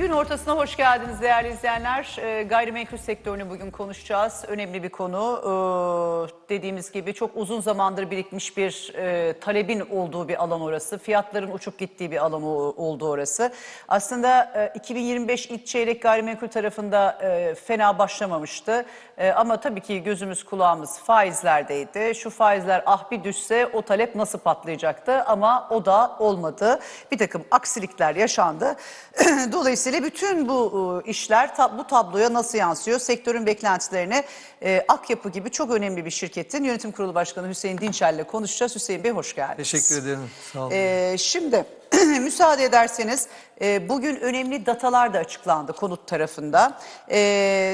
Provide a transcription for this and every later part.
Gün ortasına hoş geldiniz değerli izleyenler. Ee, gayrimenkul sektörünü bugün konuşacağız. Önemli bir konu. Ee, dediğimiz gibi çok uzun zamandır birikmiş bir e, talebin olduğu bir alan orası. Fiyatların uçup gittiği bir alan oldu orası. Aslında e, 2025 ilk çeyrek gayrimenkul tarafında e, fena başlamamıştı. E, ama tabii ki gözümüz kulağımız faizlerdeydi. Şu faizler ah bir düşse o talep nasıl patlayacaktı ama o da olmadı. Bir takım aksilikler yaşandı. Dolayısıyla bütün bu e, işler bu tabloya nasıl yansıyor? Sektörün beklentilerini e, Akyapı gibi çok önemli bir şirketin yönetim kurulu başkanı Hüseyin Dinçel ile konuşacağız. Hüseyin Bey hoş geldiniz. Teşekkür ederim. Sağ olun. Ee, şimdi müsaade ederseniz e, bugün önemli datalar da açıklandı konut tarafında.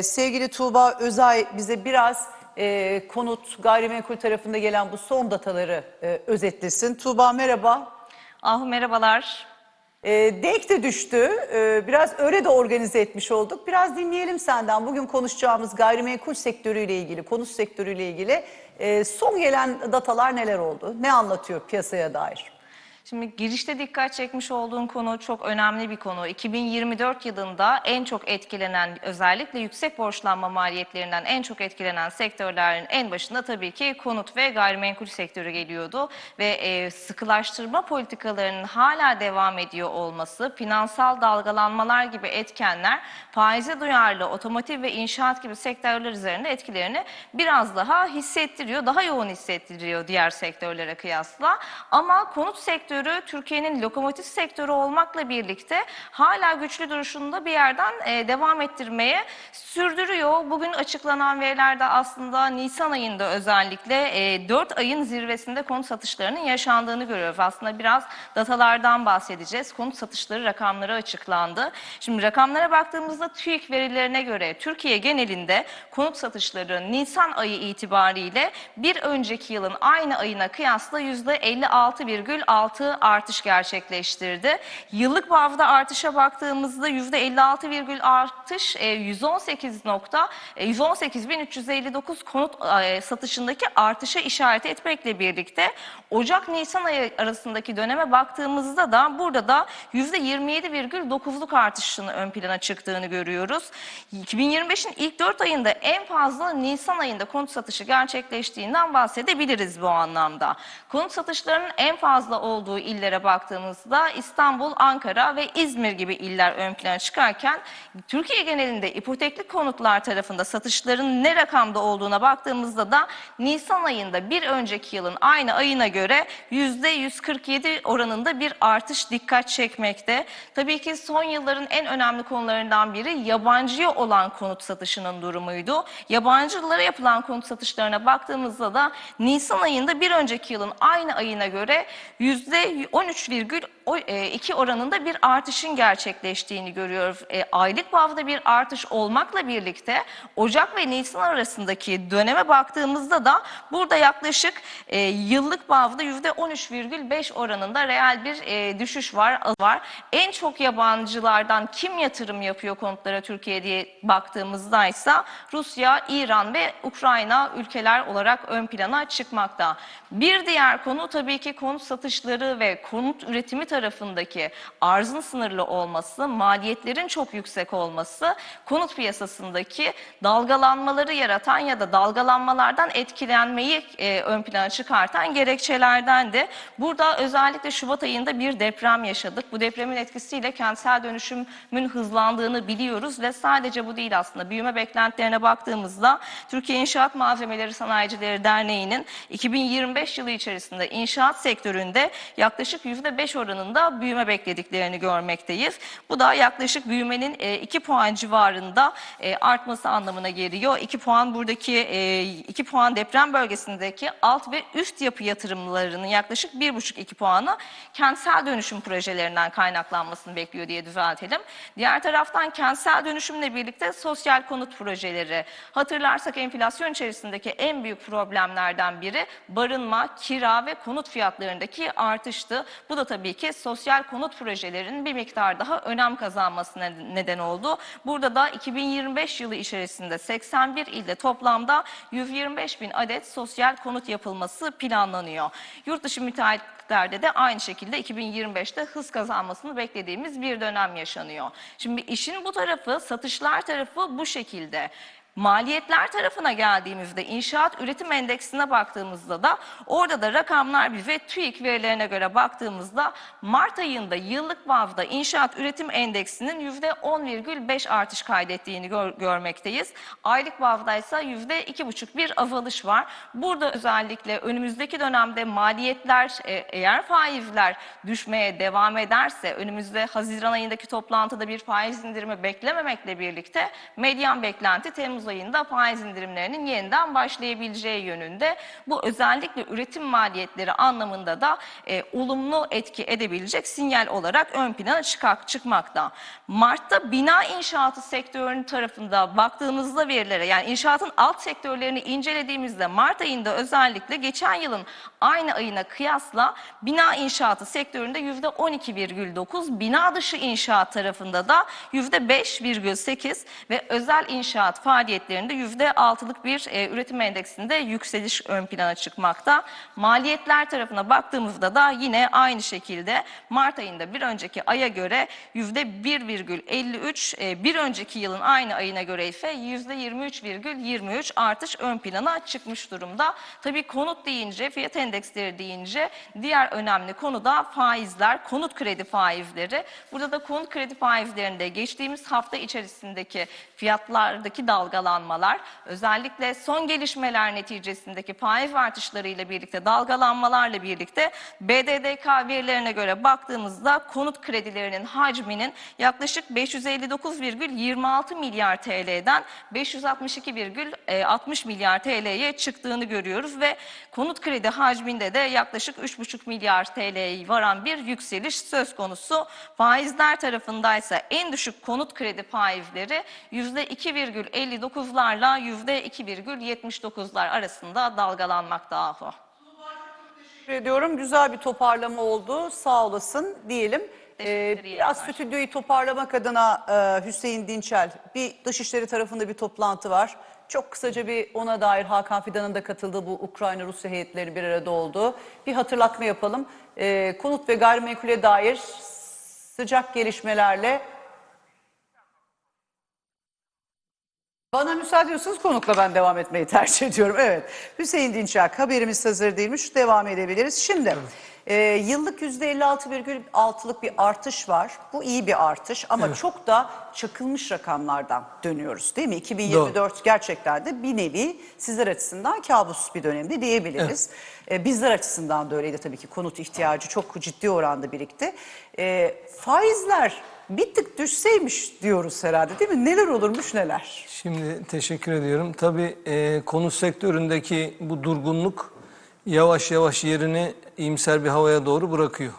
Sevgili Tuğba Özay bize biraz e, konut gayrimenkul tarafında gelen bu son dataları e, özetlesin. Tuğba merhaba. Ah merhabalar. E, denk de düştü. E, biraz öyle de organize etmiş olduk. Biraz dinleyelim senden. Bugün konuşacağımız gayrimenkul sektörüyle ilgili, konut sektörüyle ilgili e, son gelen datalar neler oldu? Ne anlatıyor piyasaya dair? Şimdi girişte dikkat çekmiş olduğun konu çok önemli bir konu. 2024 yılında en çok etkilenen özellikle yüksek borçlanma maliyetlerinden en çok etkilenen sektörlerin en başında tabii ki konut ve gayrimenkul sektörü geliyordu. Ve e, sıkılaştırma politikalarının hala devam ediyor olması, finansal dalgalanmalar gibi etkenler faize duyarlı otomotiv ve inşaat gibi sektörler üzerinde etkilerini biraz daha hissettiriyor, daha yoğun hissettiriyor diğer sektörlere kıyasla. Ama konut sektörü Türkiye'nin lokomotif sektörü olmakla birlikte hala güçlü duruşunda bir yerden e, devam ettirmeye sürdürüyor. Bugün açıklanan verilerde aslında Nisan ayında özellikle e, 4 ayın zirvesinde konut satışlarının yaşandığını görüyoruz. Aslında biraz datalardan bahsedeceğiz. Konut satışları rakamları açıklandı. Şimdi rakamlara baktığımızda TÜİK verilerine göre Türkiye genelinde konut satışları Nisan ayı itibariyle bir önceki yılın aynı ayına kıyasla %56,6 artış gerçekleştirdi. Yıllık bazda artışa baktığımızda %56, artış e, 118 nokta e, 118.359 konut e, satışındaki artışa işaret etmekle birlikte Ocak-Nisan ayı arasındaki döneme baktığımızda da burada da %27,9'luk artışın ön plana çıktığını görüyoruz. 2025'in ilk 4 ayında en fazla Nisan ayında konut satışı gerçekleştiğinden bahsedebiliriz bu anlamda. Konut satışlarının en fazla olduğu illere baktığımızda İstanbul, Ankara ve İzmir gibi iller ön plana çıkarken Türkiye genelinde ipotekli konutlar tarafında satışların ne rakamda olduğuna baktığımızda da Nisan ayında bir önceki yılın aynı ayına göre %147 oranında bir artış dikkat çekmekte. Tabii ki son yılların en önemli konularından biri yabancıya olan konut satışının durumuydu. Yabancılara yapılan konut satışlarına baktığımızda da Nisan ayında bir önceki yılın aynı ayına göre %13,6 %13,2 oranında bir artışın gerçekleştiğini görüyoruz. E, aylık bazda bir artış olmakla birlikte Ocak ve Nisan arasındaki döneme baktığımızda da burada yaklaşık e, yıllık bazda %13,5 oranında reel bir e, düşüş var. var. En çok yabancılardan kim yatırım yapıyor konutlara Türkiye diye baktığımızda ise Rusya, İran ve Ukrayna ülkeler olarak ön plana çıkmakta. Bir diğer konu tabii ki konut satışları ve konut üretimi tarafındaki arzın sınırlı olması, maliyetlerin çok yüksek olması, konut piyasasındaki dalgalanmaları yaratan ya da dalgalanmalardan etkilenmeyi e, ön plana çıkartan gerekçelerden de burada özellikle Şubat ayında bir deprem yaşadık. Bu depremin etkisiyle kentsel dönüşümün hızlandığını biliyoruz ve sadece bu değil aslında. Büyüme beklentilerine baktığımızda Türkiye İnşaat Malzemeleri Sanayicileri Derneği'nin 2025 yılı içerisinde inşaat sektöründe yaklaşık %5 oranında büyüme beklediklerini görmekteyiz. Bu da yaklaşık büyümenin 2 puan civarında e, artması anlamına geliyor. 2 puan buradaki 2 puan deprem bölgesindeki alt ve üst yapı yatırımlarının yaklaşık 1,5-2 puanı kentsel dönüşüm projelerinden kaynaklanmasını bekliyor diye düzeltelim. Diğer taraftan kentsel dönüşümle birlikte sosyal konut projeleri. Hatırlarsak enflasyon içerisindeki en büyük problemlerden biri barınma, kira ve konut fiyatlarındaki artıştı. Bu da tabii ki sosyal konut projelerinin bir miktar daha önem kazanmasına neden oldu. Burada da 2025 yılı içerisinde 81 ilde toplamda 125 bin adet sosyal konut yapılması planlanıyor. Yurt dışı müteahhitlerde de aynı şekilde 2025'te hız kazanmasını beklediğimiz bir dönem yaşanıyor. Şimdi işin bu tarafı, satışlar tarafı bu şekilde. Maliyetler tarafına geldiğimizde inşaat üretim endeksine baktığımızda da orada da rakamlar ve TÜİK verilerine göre baktığımızda Mart ayında yıllık bazda inşaat üretim endeksinin %10,5 artış kaydettiğini gör- görmekteyiz. Aylık bazda ise %2,5 bir azalış var. Burada özellikle önümüzdeki dönemde maliyetler e, eğer faizler düşmeye devam ederse önümüzde Haziran ayındaki toplantıda bir faiz indirimi beklememekle birlikte medyan beklenti Temmuz ayında faiz indirimlerinin yeniden başlayabileceği yönünde. Bu özellikle üretim maliyetleri anlamında da e, olumlu etki edebilecek sinyal olarak ön plana çıkak, çıkmakta. Mart'ta bina inşaatı sektörünün tarafında baktığımızda verilere yani inşaatın alt sektörlerini incelediğimizde Mart ayında özellikle geçen yılın aynı ayına kıyasla bina inşaatı sektöründe %12,9, bina dışı inşaat tarafında da %5,8 ve özel inşaat faaliyetlerinde %6'lık bir e, üretim endeksinde yükseliş ön plana çıkmakta. Maliyetler tarafına baktığımızda da yine aynı şekilde Mart ayında bir önceki aya göre %1,53, e, bir önceki yılın aynı ayına göre ise %23,23 artış ön plana çıkmış durumda. Tabii konut deyince, fiyat endeksleri deyince diğer önemli konu da faizler, konut kredi faizleri. Burada da konut kredi faizlerinde geçtiğimiz hafta içerisindeki fiyatlardaki dalgalanmalar, özellikle son gelişmeler neticesindeki faiz artışlarıyla birlikte dalgalanmalarla birlikte BDDK verilerine göre baktığımızda konut kredilerinin hacminin yaklaşık 559,26 milyar TL'den 562,60 milyar TL'ye çıktığını görüyoruz ve konut kredi hacminde de yaklaşık 3,5 milyar TL'ye varan bir yükseliş söz konusu. Faizler tarafındaysa en düşük konut kredi faizleri %2,59'larla %2,79'lar arasında dalgalanmakta Ahu. Teşekkür ediyorum. Güzel bir toparlama oldu. Sağ olasın diyelim. Ee, biraz stüdyoyu toparlamak adına e, Hüseyin Dinçel bir Dışişleri tarafında bir toplantı var. Çok kısaca bir ona dair Hakan Fidan'ın da katıldığı bu Ukrayna-Rusya heyetleri bir arada oldu. Bir hatırlatma yapalım. Ee, konut ve gayrimenkule dair sıcak gelişmelerle Bana müsaade ediyorsanız konukla ben devam etmeyi tercih ediyorum. Evet. Hüseyin Dinçak haberimiz hazır değilmiş. Devam edebiliriz. Şimdi e, yıllık %56,6'lık bir artış var. Bu iyi bir artış ama çok da çakılmış rakamlardan dönüyoruz değil mi? 2024 gerçekten de bir nevi sizler açısından kabus bir dönemde diyebiliriz. E, bizler açısından da öyleydi tabii ki konut ihtiyacı çok ciddi oranda birikti. E, faizler bir tık düşseymiş diyoruz herhalde değil mi? Neler olurmuş neler? Şimdi teşekkür ediyorum. Tabii e, konut sektöründeki bu durgunluk yavaş yavaş yerini iyimser bir havaya doğru bırakıyor.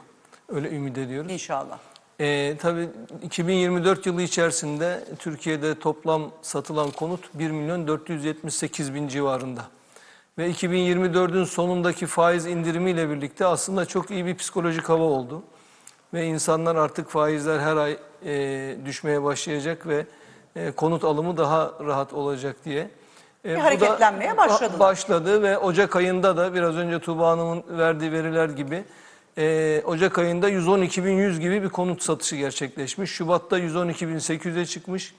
Öyle ümit ediyoruz. İnşallah. E, tabii 2024 yılı içerisinde Türkiye'de toplam satılan konut 1 milyon 478 bin civarında. Ve 2024'ün sonundaki faiz indirimiyle birlikte aslında çok iyi bir psikolojik hava oldu. Ve insanlar artık faizler her ay e, düşmeye başlayacak ve e, konut alımı daha rahat olacak diye. E, da hareketlenmeye ba- başladılar. Başladı ve Ocak ayında da biraz önce Tuğba Hanım'ın verdiği veriler gibi e, Ocak ayında 112.100 gibi bir konut satışı gerçekleşmiş. Şubat'ta 112.800'e çıkmış.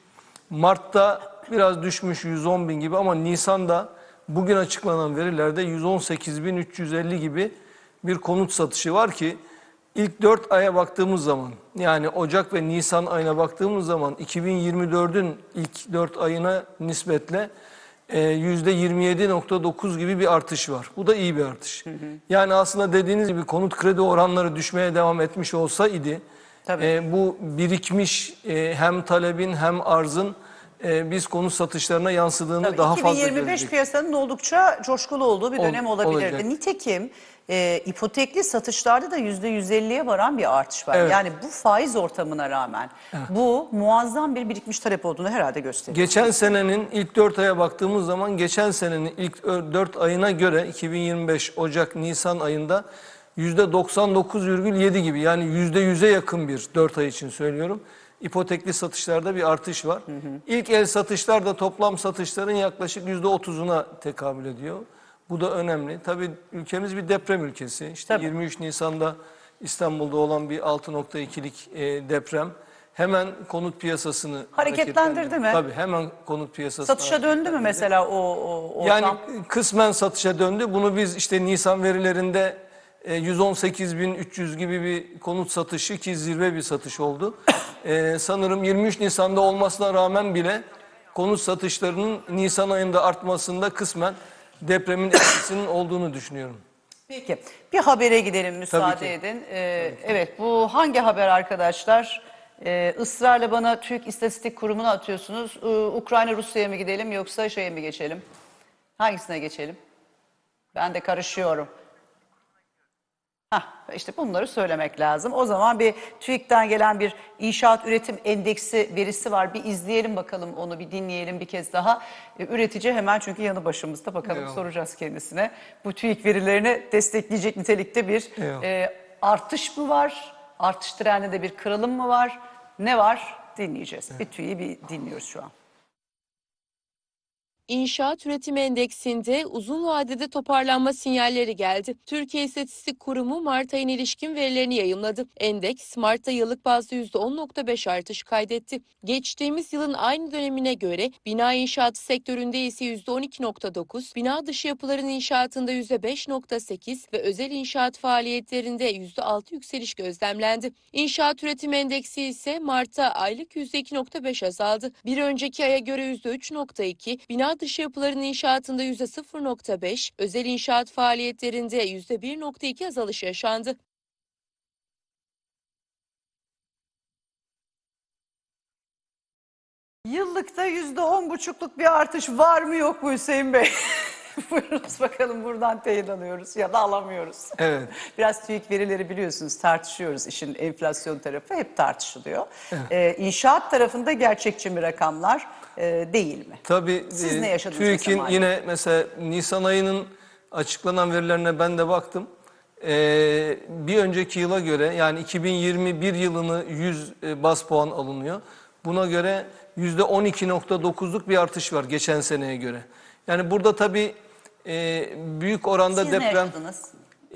Mart'ta biraz düşmüş 110 bin gibi ama Nisan'da bugün açıklanan verilerde 118.350 gibi bir konut satışı var ki ilk 4 aya baktığımız zaman yani Ocak ve Nisan ayına baktığımız zaman 2024'ün ilk 4 ayına nispetle e, %27.9 gibi bir artış var. Bu da iyi bir artış. Yani aslında dediğiniz gibi konut kredi oranları düşmeye devam etmiş olsa idi Tabii. e, bu birikmiş e, hem talebin hem arzın e, biz konut satışlarına yansıdığını Tabii daha fazla 2025 görecek. piyasanın oldukça coşkulu olduğu bir Ol- dönem olabilirdi. olacak. Nitekim e, ipotekli satışlarda da %150'ye varan bir artış var. Evet. Yani bu faiz ortamına rağmen bu muazzam bir birikmiş talep olduğunu herhalde gösteriyor. Geçen senenin ilk 4 aya baktığımız zaman geçen senenin ilk 4 ayına göre 2025 Ocak Nisan ayında %99,7 gibi yani %100'e yakın bir 4 ay için söylüyorum. İpotekli satışlarda bir artış var. İlk el satışlarda toplam satışların yaklaşık %30'una tekabül ediyor. Bu da önemli. Tabii ülkemiz bir deprem ülkesi. İşte Tabii. 23 Nisan'da İstanbul'da olan bir 6.2'lik e, deprem hemen konut piyasasını Hareketlendirdi mi? Tabii hemen konut piyasasını Satışa döndü mü mesela o, o ortam? yani kısmen satışa döndü. Bunu biz işte Nisan verilerinde 118.300 gibi bir konut satışı ki zirve bir satış oldu. E, sanırım 23 Nisan'da olmasına rağmen bile konut satışlarının Nisan ayında artmasında kısmen depremin etkisinin olduğunu düşünüyorum. Peki bir habere gidelim müsaade edin. Ee, evet bu hangi haber arkadaşlar? Ee, ısrarla bana Türk İstatistik Kurumu'na atıyorsunuz. Ee, Ukrayna Rusya'ya mı gidelim yoksa şeye mi geçelim? Hangisine geçelim? Ben de karışıyorum. Hah, işte bunları söylemek lazım. O zaman bir TÜİK'ten gelen bir inşaat üretim endeksi verisi var. Bir izleyelim bakalım onu bir dinleyelim bir kez daha. Ee, üretici hemen çünkü yanı başımızda bakalım Eyvallah. soracağız kendisine. Bu TÜİK verilerini destekleyecek nitelikte bir Eyvallah. e, artış mı var? Artış trendinde bir kırılım mı var? Ne var? Dinleyeceğiz. Bir TÜİK'i bir dinliyoruz şu an. İnşaat Üretim Endeksinde uzun vadede toparlanma sinyalleri geldi. Türkiye İstatistik Kurumu Mart ayına ilişkin verilerini yayımladı. Endeks Mart'ta yıllık bazda %10.5 artış kaydetti. Geçtiğimiz yılın aynı dönemine göre bina inşaatı sektöründe ise %12.9, bina dışı yapıların inşaatında %5.8 ve özel inşaat faaliyetlerinde %6 yükseliş gözlemlendi. İnşaat Üretim Endeksi ise Mart'ta aylık %2.5 azaldı. Bir önceki aya göre %3.2, bina dışı yapıların inşaatında %0.5, özel inşaat faaliyetlerinde %1.2 azalış yaşandı. Yıllıkta yüzde on buçukluk bir artış var mı yok mu Hüseyin Bey? Buyurunuz bakalım buradan teyit alıyoruz ya da alamıyoruz. Evet. Biraz TÜİK verileri biliyorsunuz tartışıyoruz. İşin enflasyon tarafı hep tartışılıyor. Ee, inşaat tarafında gerçekçi mi rakamlar e, değil mi? Tabii Siz e, ne yaşadınız TÜİK'in yine mesela Nisan ayının açıklanan verilerine ben de baktım. Ee, bir önceki yıla göre yani 2021 yılını 100 e, bas puan alınıyor. Buna göre %12.9'luk bir artış var geçen seneye göre. Yani burada tabii e, büyük oranda Siz ne deprem yaşadınız?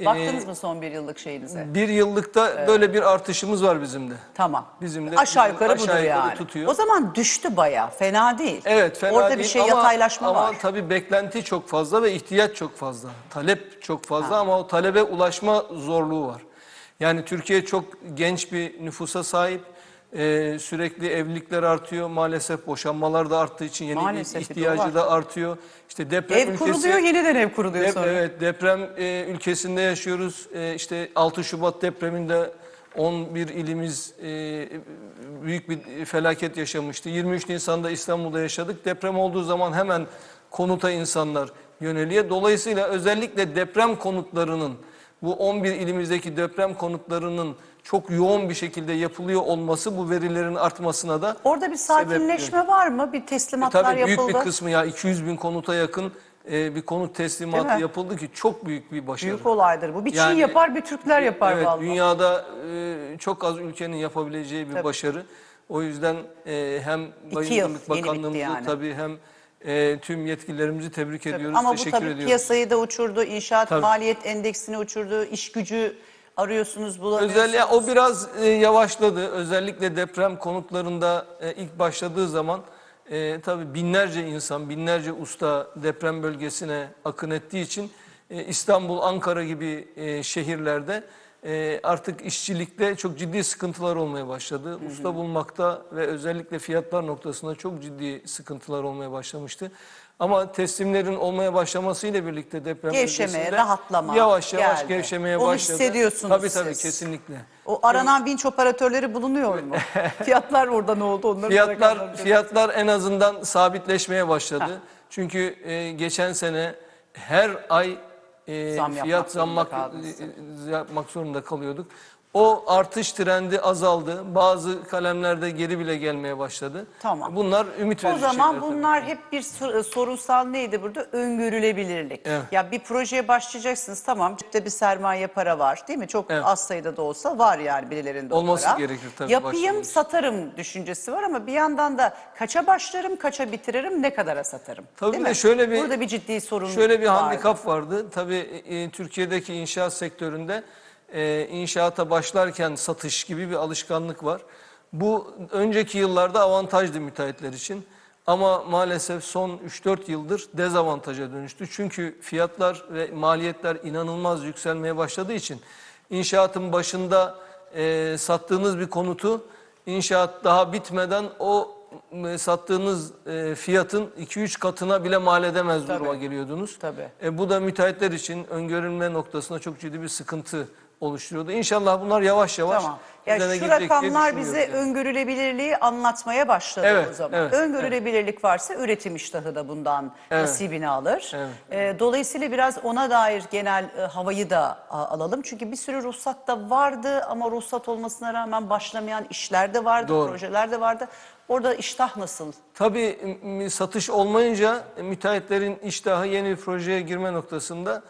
Ee, Baktınız mı son bir yıllık şeyinize? bir yıllıkta böyle bir artışımız var bizim de. Tamam. Bizim de- aşağı bizim yukarı aşağı budur yukarı yani. tutuyor. O zaman düştü bayağı. Fena değil. Evet fena Orada değil bir şey ama, yataylaşma ama var. tabii beklenti çok fazla ve ihtiyaç çok fazla. Talep çok fazla ama o talebe ulaşma zorluğu var. Yani Türkiye çok genç bir nüfusa sahip. Ee, sürekli evlilikler artıyor. Maalesef boşanmalar da arttığı için yeni Maalesef ihtiyacı da artıyor. İşte deprem Ev ülkesi kuruluyor yeniden ev kuruluyor Dep- sonra. Evet deprem e, ülkesinde yaşıyoruz. E, işte 6 Şubat depreminde 11 ilimiz e, büyük bir felaket yaşamıştı. 23 Nisan'da İstanbul'da yaşadık. Deprem olduğu zaman hemen konuta insanlar yöneliyor. Dolayısıyla özellikle deprem konutlarının bu 11 ilimizdeki deprem konutlarının çok yoğun bir şekilde yapılıyor olması bu verilerin artmasına da Orada bir sakinleşme var mı? Bir e teslimatlar tabii büyük yapıldı. bir kısmı ya 200 bin konuta yakın e, bir konut teslimatı yapıldı ki çok büyük bir başarı. Büyük olaydır bu. Bir Çin Yani- yapar bir Türkler yapar evet, vallahi. dünyada e, çok az ülkenin yapabileceği bir başarı. O yüzden e, hem bitti Bakanlığımızı yani. tabii hem e, tüm yetkililerimizi tebrik ediyoruz. Ama bu Teşekkür tabii ediyoruz. piyasayı da uçurdu, inşaat Tabii. maliyet endeksini uçurdu, iş gücü arıyorsunuz bulamıyorsunuz. Özellikle o biraz e, yavaşladı. Özellikle deprem konutlarında e, ilk başladığı zaman e, tabii binlerce insan, binlerce usta deprem bölgesine akın ettiği için e, İstanbul, Ankara gibi e, şehirlerde e, artık işçilikte çok ciddi sıkıntılar olmaya başladı. Usta bulmakta ve özellikle fiyatlar noktasında çok ciddi sıkıntılar olmaya başlamıştı. Ama teslimlerin olmaya başlamasıyla birlikte deprem Gevşemeye, bölgesinde rahatlama yavaş yavaş geldi. gevşemeye Onu başladı. hissediyorsunuz Tabii tabii siz. kesinlikle. O aranan vinç operatörleri bulunuyor mu? Fiyatlar orada ne oldu? Onları merak Fiyatlar ediyorum. fiyatlar en azından sabitleşmeye başladı. Çünkü e, geçen sene her ay e, Zam yapmak fiyat zorunda zammak kaldınız. e, yapmak zorunda kalıyorduk. O artış trendi azaldı. Bazı kalemlerde geri bile gelmeye başladı. Tamam. Bunlar ümit verici O zaman şeyler tabii. bunlar hep bir sor- sorunsal neydi burada? Öngörülebilirlik. Evet. Ya bir projeye başlayacaksınız tamam cepte bir sermaye para var değil mi? Çok Evet. az sayıda da olsa var yani birilerinde Olması o para. gerekir tabii Yapayım başlangıç. satarım düşüncesi var ama bir yandan da kaça başlarım, kaça bitiririm, ne kadara satarım. Tabii değil de mi? şöyle bir- Burada bir ciddi sorun Şöyle bir vardı. handikap vardı. Tabii e, Türkiye'deki inşaat sektöründe e, inşaata başlarken satış gibi bir alışkanlık var. Bu önceki yıllarda avantajdı müteahhitler için. Ama maalesef son 3-4 yıldır dezavantaja dönüştü. Çünkü fiyatlar ve maliyetler inanılmaz yükselmeye başladığı için inşaatın başında e, sattığınız bir konutu inşaat daha bitmeden o e, sattığınız e, fiyatın 2-3 katına bile mal edemez Tabii. duruma geliyordunuz. Tabii. E, bu da müteahhitler için öngörülme noktasında çok ciddi bir sıkıntı oluşturuyordu. İnşallah bunlar yavaş yavaş Tamam. Ya düzene şu rakamlar bize yani. öngörülebilirliği anlatmaya başladı Evet, o zaman. evet, Öngörülebilirlik varsa üretim iştahı da bundan Evet. nasibini alır. Evet. Ee, dolayısıyla biraz ona dair genel e, havayı da alalım. Çünkü bir sürü ruhsat da vardı ama ruhsat olmasına rağmen başlamayan işler de vardı, Doğru. projeler de vardı. Orada iştah nasıl? Tabii satış olmayınca müteahhitlerin iştahı yeni bir projeye girme noktasında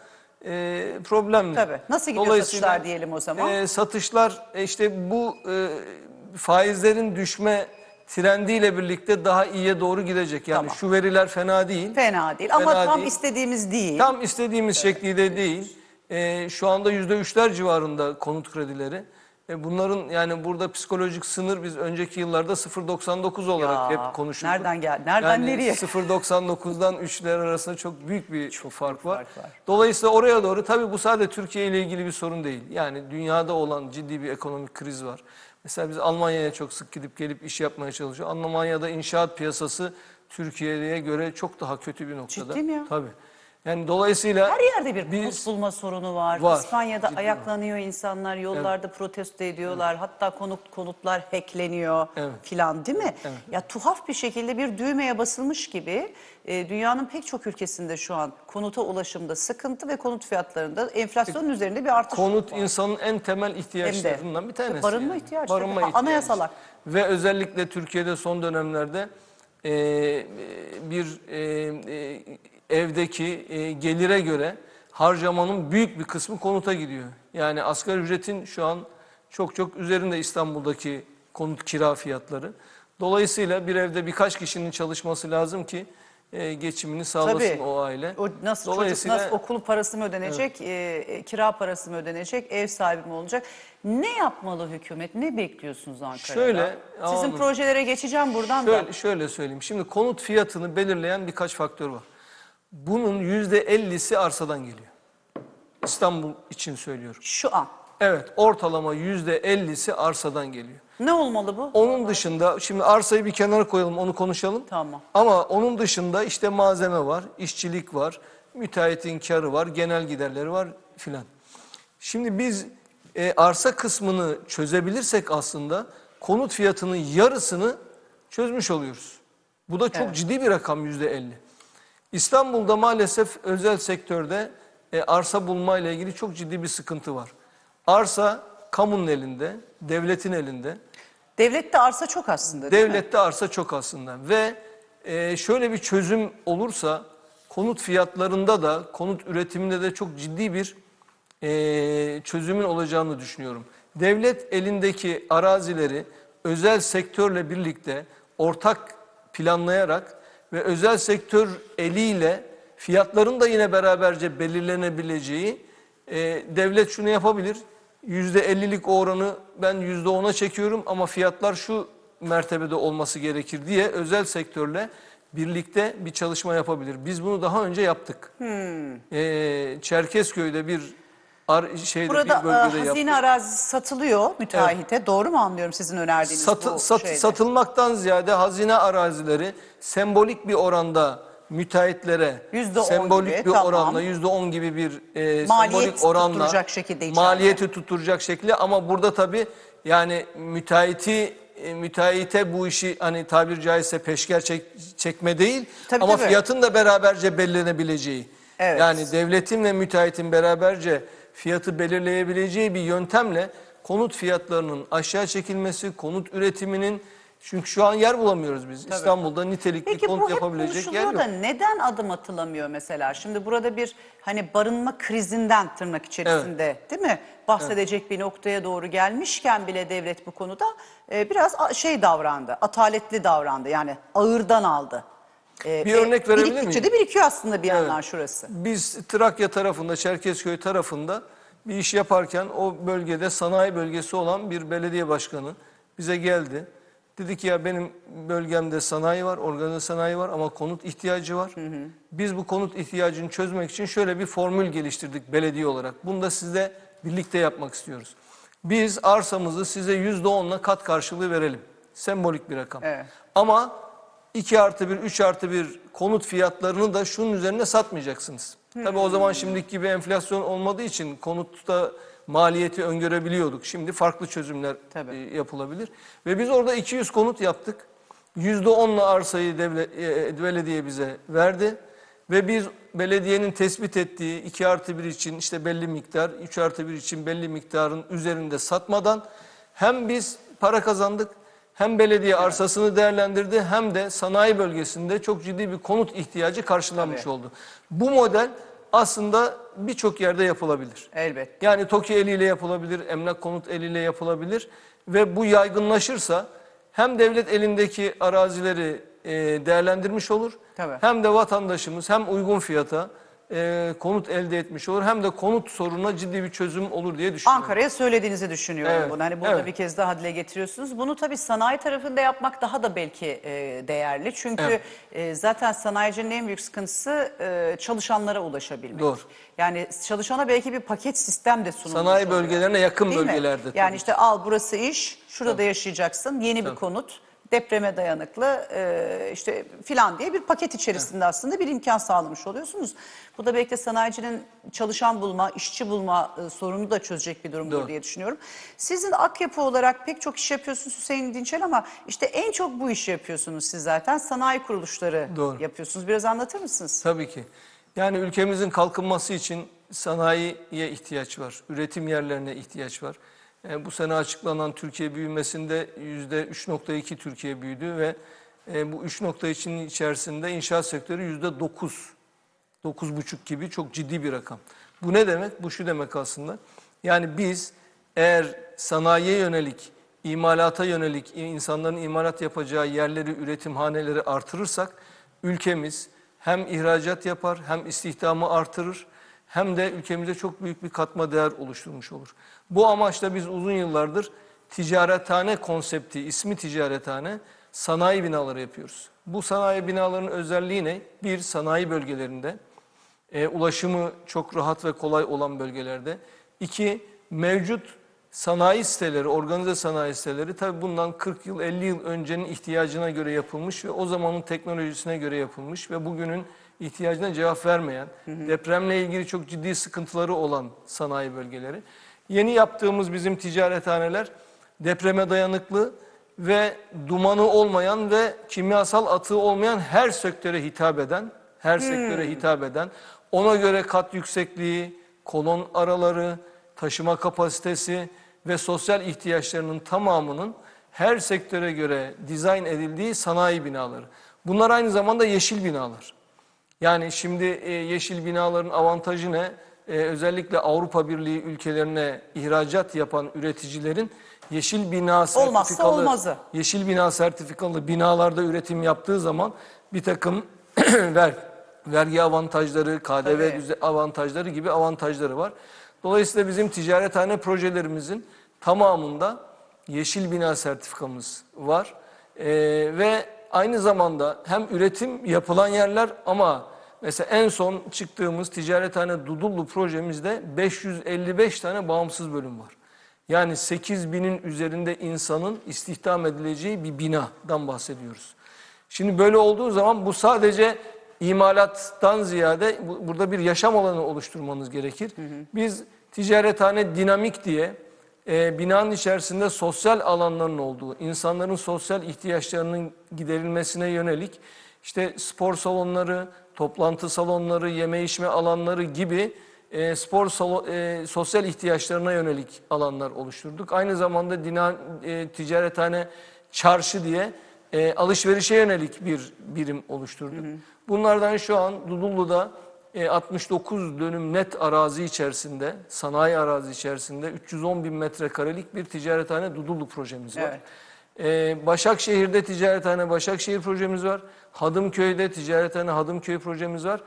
e, problemli. Tabii. Nasıl gidiyor Dolayısıyla, satışlar diyelim o zaman? e, satışlar e, işte bu e, faizlerin düşme trendiyle birlikte daha iyiye doğru gidecek. Yani Tamam. şu veriler fena değil. Fena değil ama Fena tam değil. istediğimiz değil. Tam istediğimiz şekliyle değil. E, şu anda yüzde üçler civarında konut kredileri. E, bunların yani burada psikolojik sınır biz önceki yıllarda 0.99 olarak Ya, hep konuşuyorduk. nereden gel- nereden yani nereye? 0.99'dan 3'ler arasında çok büyük bir fark var. fark var. Dolayısıyla oraya doğru tabii bu sadece Türkiye ile ilgili bir sorun değil. Yani dünyada olan ciddi bir ekonomik kriz var. Mesela biz Almanya'ya çok sık gidip gelip iş yapmaya çalışıyoruz. Almanya'da inşaat piyasası Türkiye'ye göre çok daha kötü bir noktada. Ciddi mi ya? Tabii. Yani dolayısıyla Her yerde bir biz- konut bulma sorunu var. Var, İspanya'da ciddi ayaklanıyor insanlar, yollarda protesto ediyorlar. Hatta konut konutlar hackleniyor Evet. filan değil mi? Ya tuhaf bir şekilde bir düğmeye basılmış gibi e, dünyanın pek çok ülkesinde şu an konuta ulaşımda sıkıntı ve konut fiyatlarında enflasyonun üzerinde bir artış Konut var. insanın en temel ihtiyaçlarından bir tanesi. Barınma yani. ihtiyacı, Barınma ihtiyacı. Anayasal hak. Ve özellikle Türkiye'de son dönemlerde e, bir e, e, evdeki e, gelire göre harcamanın büyük bir kısmı konuta gidiyor. Yani asgari ücretin şu an çok çok üzerinde İstanbul'daki konut kira fiyatları. Dolayısıyla bir evde birkaç kişinin çalışması lazım ki e, geçimini sağlasın Tabii. o aile. O nasıl çocuk Dolayısıyla- nasıl okul parası mı ödenecek, e, e, kira parası mı ödenecek, ev sahibi mi olacak? Ne yapmalı hükümet? Ne bekliyorsunuz Ankara'da? Şöyle, Sizin Hanım, projelere geçeceğim buradan da. Şöyle, şöyle söyleyeyim. Şimdi konut fiyatını belirleyen birkaç faktör var. Bunun yüzde ellisi arsadan geliyor. İstanbul için söylüyorum. Şu an. Evet, ortalama yüzde ellisi arsadan geliyor. Ne olmalı bu? Onun dışında, şimdi arsayı bir kenara koyalım, onu konuşalım. Tamam. Ama onun dışında işte malzeme var, işçilik var, müteahhitin karı var, genel giderleri var filan. Şimdi biz e, arsa kısmını çözebilirsek aslında konut fiyatının yarısını çözmüş oluyoruz. Bu da çok Evet. ciddi bir rakam yüzde elli. İstanbul'da maalesef özel sektörde e, arsa bulma ile ilgili çok ciddi bir sıkıntı var. Arsa kamunun elinde, devletin elinde. Devlette arsa çok aslında değil mi? Devlette arsa çok aslında ve e, şöyle bir çözüm olursa konut fiyatlarında da konut üretiminde de çok ciddi bir e, çözümün olacağını düşünüyorum. Devlet elindeki arazileri özel sektörle birlikte ortak planlayarak ve özel sektör eliyle fiyatların da yine beraberce belirlenebileceği e, devlet şunu yapabilir. %50'lik o oranı ben %10'a çekiyorum ama fiyatlar şu mertebede olması gerekir diye özel sektörle birlikte bir çalışma yapabilir. Biz bunu daha önce yaptık. Ee, Çerkezköy'de bir ar- şeyde Burada bir e, bölgede yaptık. hazine arazisi satılıyor müteahhite. Doğru mu anlıyorum sizin önerdiğiniz Satı- bu sat- şeyde? satılmaktan ziyade hazine arazileri sembolik bir oranda müteahhitlere Yüzde on sembolik gibi, bir tamam. oranla yüzde on gibi bir e, Maliyet sembolik oranla tutturacak şekilde içeride. maliyeti tutturacak şekilde ama burada tabi yani müteahhiti e, müteahhite bu işi hani tabir caizse peşker çek- çekme değil Tabii, ama tabii. fiyatın da beraberce belirlenebileceği. Evet. Yani devletin ve müteahhitin beraberce fiyatı belirleyebileceği bir yöntemle konut fiyatlarının aşağı çekilmesi, konut üretiminin çünkü şu an yer bulamıyoruz biz. İstanbul'da nitelikli Peki bu konut yapabilecek yer yok. da neden adım atılamıyor mesela? Şimdi burada bir hani barınma krizinden tırnak içerisinde değil mi? Bahsedecek bir noktaya doğru gelmişken bile devlet bu konuda e, biraz şey davrandı, ataletli davrandı. Yani ağırdan aldı. E, Bir ve örnek verebilir biriktikçe miyim? de birikiyor aslında bir yandan şurası. Biz Trakya tarafında, Çerkezköy tarafında bir iş yaparken o bölgede sanayi bölgesi olan bir belediye başkanı bize geldi. Dedi ki ya benim bölgemde sanayi var, organize sanayi var ama konut ihtiyacı var. Biz bu konut ihtiyacını çözmek için şöyle bir formül geliştirdik belediye olarak. Bunu da sizle birlikte yapmak istiyoruz. Biz arsamızı size yüzde onla kat karşılığı verelim. Sembolik bir rakam. Evet. Ama 2 artı 1, 3 artı 1 konut fiyatlarını da şunun üzerine satmayacaksınız. Tabii o zaman şimdiki gibi enflasyon olmadığı için konutta maliyeti öngörebiliyorduk. Şimdi farklı çözümler Tabii. e, yapılabilir. Ve biz orada 200 konut yaptık. %10'la arsayı devlet, e, belediye bize verdi. Ve biz belediyenin tespit ettiği 2 artı 1 için işte belli miktar, 3 artı 1 için belli miktarın üzerinde satmadan hem biz para kazandık hem belediye arsasını değerlendirdi hem de sanayi bölgesinde çok ciddi bir konut ihtiyacı karşılanmış oldu. Bu model aslında birçok yerde yapılabilir. Elbet. Yani TOKİ eliyle yapılabilir, emlak konut eliyle yapılabilir ve bu yaygınlaşırsa hem devlet elindeki arazileri e, değerlendirmiş olur Tabii. hem de vatandaşımız hem uygun fiyata e, konut elde etmiş olur hem de konut sorununa ciddi bir çözüm olur diye düşünüyorum. Ankara'ya söylediğinizi düşünüyorum Evet, bunu. Hani burada evet. bir kez daha dile getiriyorsunuz. Bunu tabii sanayi tarafında yapmak daha da belki e, değerli. Çünkü Evet. e, zaten sanayicinin en büyük sıkıntısı e, çalışanlara ulaşabilmek. Doğru. Yani çalışana belki bir paket sistem de sunulmuş Sanayi oluyor. bölgelerine yakın Değil mi? bölgelerde. Yani tabii. işte al burası iş, şurada yaşayacaksın, yeni bir konut, depreme dayanıklı e, işte filan diye bir paket içerisinde aslında bir imkan sağlamış oluyorsunuz. Bu da belki de sanayicinin çalışan bulma, işçi bulma e, sorunu da çözecek bir durumdur Doğru. diye düşünüyorum. Sizin Akyapı olarak pek çok iş yapıyorsunuz Hüseyin Dinçel ama işte en çok bu işi yapıyorsunuz siz zaten. Sanayi kuruluşları Doğru. yapıyorsunuz. Biraz anlatır mısınız? Tabii ki. Yani ülkemizin kalkınması için sanayiye ihtiyaç var. Üretim yerlerine ihtiyaç var. E, bu sene açıklanan Türkiye büyümesinde yüzde 3.2 Türkiye büyüdü ve e, bu 3.3'ün içerisinde inşaat sektörü yüzde 9, 9,5 gibi çok ciddi bir rakam. Bu ne demek? Bu şu demek aslında. Yani biz eğer sanayiye yönelik, imalata yönelik insanların imalat yapacağı yerleri, üretimhaneleri artırırsak ülkemiz hem ihracat yapar hem istihdamı artırır hem de ülkemize çok büyük bir katma değer oluşturmuş olur. Bu amaçla biz uzun yıllardır ticarethane konsepti, ismi ticarethane, sanayi binaları yapıyoruz. Bu sanayi binalarının özelliği ne? Bir, sanayi bölgelerinde, e, ulaşımı çok rahat ve kolay olan bölgelerde. İki, mevcut sanayi siteleri, organize sanayi siteleri tabii bundan 40 yıl, 50 yıl öncenin ihtiyacına göre yapılmış ve o zamanın teknolojisine göre yapılmış ve bugünün ihtiyacına cevap vermeyen, depremle ilgili çok ciddi sıkıntıları olan sanayi bölgeleri. Yeni yaptığımız bizim ticarethaneler depreme dayanıklı ve dumanı olmayan ve kimyasal atığı olmayan her sektöre hitap eden, her sektöre hitap eden, ona göre kat yüksekliği, kolon araları, taşıma kapasitesi ve sosyal ihtiyaçlarının tamamının her sektöre göre dizayn edildiği sanayi binaları. Bunlar aynı zamanda yeşil binalar. Yani şimdi e, yeşil binaların avantajı ne? E, özellikle Avrupa Birliği ülkelerine ihracat yapan üreticilerin yeşil bina sertifikalı olmazı. yeşil bina sertifikalı binalarda üretim yaptığı zaman bir takım ver, vergi avantajları, KDV düze- avantajları gibi avantajları var. Dolayısıyla bizim ticarethane projelerimizin tamamında yeşil bina sertifikamız var. Ee, ve aynı zamanda hem üretim yapılan yerler ama mesela en son çıktığımız ticarethane Dudullu projemizde 555 tane bağımsız bölüm var. Yani 8 binin üzerinde insanın istihdam edileceği bir binadan bahsediyoruz. Şimdi böyle olduğu zaman bu sadece imalattan ziyade bu- burada bir yaşam alanı oluşturmanız gerekir. Biz ticarethane dinamik diye e, binanın içerisinde sosyal alanların olduğu, insanların sosyal ihtiyaçlarının giderilmesine yönelik işte spor salonları, toplantı salonları, yeme içme alanları gibi e, spor salo- e, sosyal ihtiyaçlarına yönelik alanlar oluşturduk. Aynı zamanda dina, e, ticarethane çarşı diye e, alışverişe yönelik bir birim oluşturduk. Bunlardan şu an Dudullu'da e, 69 dönüm net arazi içerisinde, sanayi arazi içerisinde 310 bin metrekarelik bir ticarethane Dudullu projemiz var. Evet. Ee, Başakşehir'de ticarethane Başakşehir projemiz var. Hadımköy'de ticarethane Hadımköy projemiz var.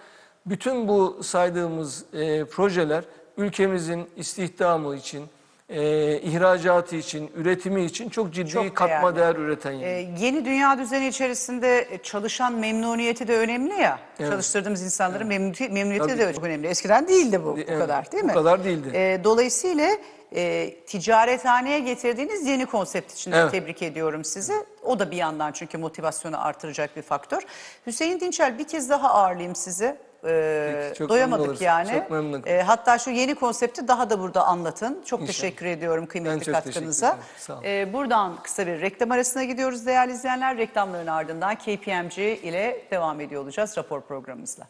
Bütün bu saydığımız e, projeler ülkemizin istihdamı için, e, ihracatı için, üretimi için çok ciddi Çok katma değerli. değer üreten Ee, yerler. yeni dünya düzeni içerisinde çalışan memnuniyeti de önemli ya. Evet. Çalıştırdığımız insanların memnuniyeti, memnuniyeti Tabii de çok önemli. Eskiden değildi bu, bu Evet, kadar değil bu mi? kadar değildi. Ee, dolayısıyla e, ticarethaneye getirdiğiniz yeni konsept için de Evet. tebrik ediyorum sizi. O da bir yandan çünkü motivasyonu artıracak bir faktör. Hüseyin Dinçel bir kez daha ağırlayayım sizi. Peki, çok doyamadık memnun oluruz. yani. Çok memnun. Ee, hatta şu yeni konsepti daha da burada anlatın. Çok İnşallah. teşekkür ediyorum Ben kıymetli çok teşekkür ederim. Sağ olun. Ee, buradan kısa bir reklam arasına gidiyoruz değerli izleyenler. Reklamların ardından KPMG ile devam ediyor olacağız rapor programımızla.